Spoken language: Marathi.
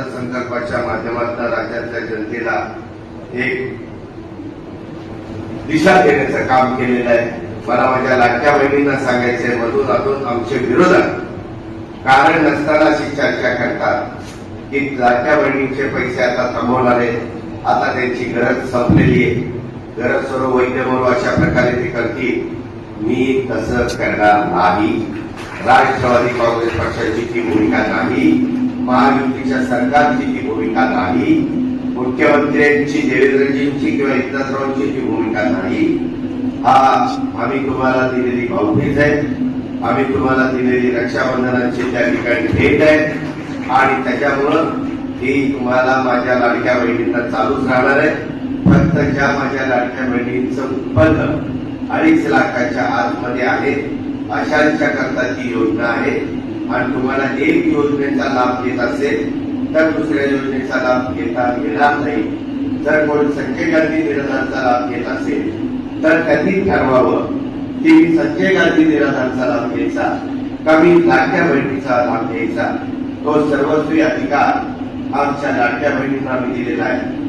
अर्थसंकल्पाच्या माध्यमातून राज्यातल्या जनतेला एक दिशा देण्याचं काम केलेलं आहे. मला माझ्या लाडक्या बहिणींना सांगायचंय मधून अधून आमचे विरोधक कारण नसताना अशी चर्चा करतात की लाडक्या बहिणींचे पैसे आता थांबवणार आहेत. आता त्यांची गरज संपलेली आहे. गरज सर्व वैद्य म्हणून अशा प्रकारे ते करतील. मी तसं करणार नाही. राष्ट्रवादी काँग्रेस पक्षाची ती भूमिका नाही. महायुतीच्या सरकारची ती भूमिका नाही मुख्यमंत्र्यांची देवेंद्रजींची किंवा एकनाथरावांची जी भूमिका नाही. हा आम्ही तुम्हाला दिलेली भावभीज आहे. आम्ही तुम्हाला दिलेली रक्षाबंधनाची त्या ठिकाणी भेट आहे. आणि त्याच्यामुळं ही तुम्हाला माझ्या लाडक्या बहिणींना चालूच राहणार आहे. फक्त ज्या माझ्या लाडक्या बहिणींचं उत्पन्न अडीच लाखाच्या आतमध्ये आहे अशांच्या करता ती योजना आहे. आणि तुम्हाला एक योजनेचा लाभ घेत असेल तर दुसऱ्या योजनेचा लाभ घेता येणार नाही. जर कोण संजय गांधी निराधारचा लाभ घेत असेल तर त्यांनी ठरवावं की मी संजय गांधी निराधारचा लाभ घ्यायचा कमी मी लाडक्या बहिणीचा लाभ घ्यायचा. तो सर्वस्वी अधिकार आमच्या लाडक्या बहिणींना मी दिलेला आहे.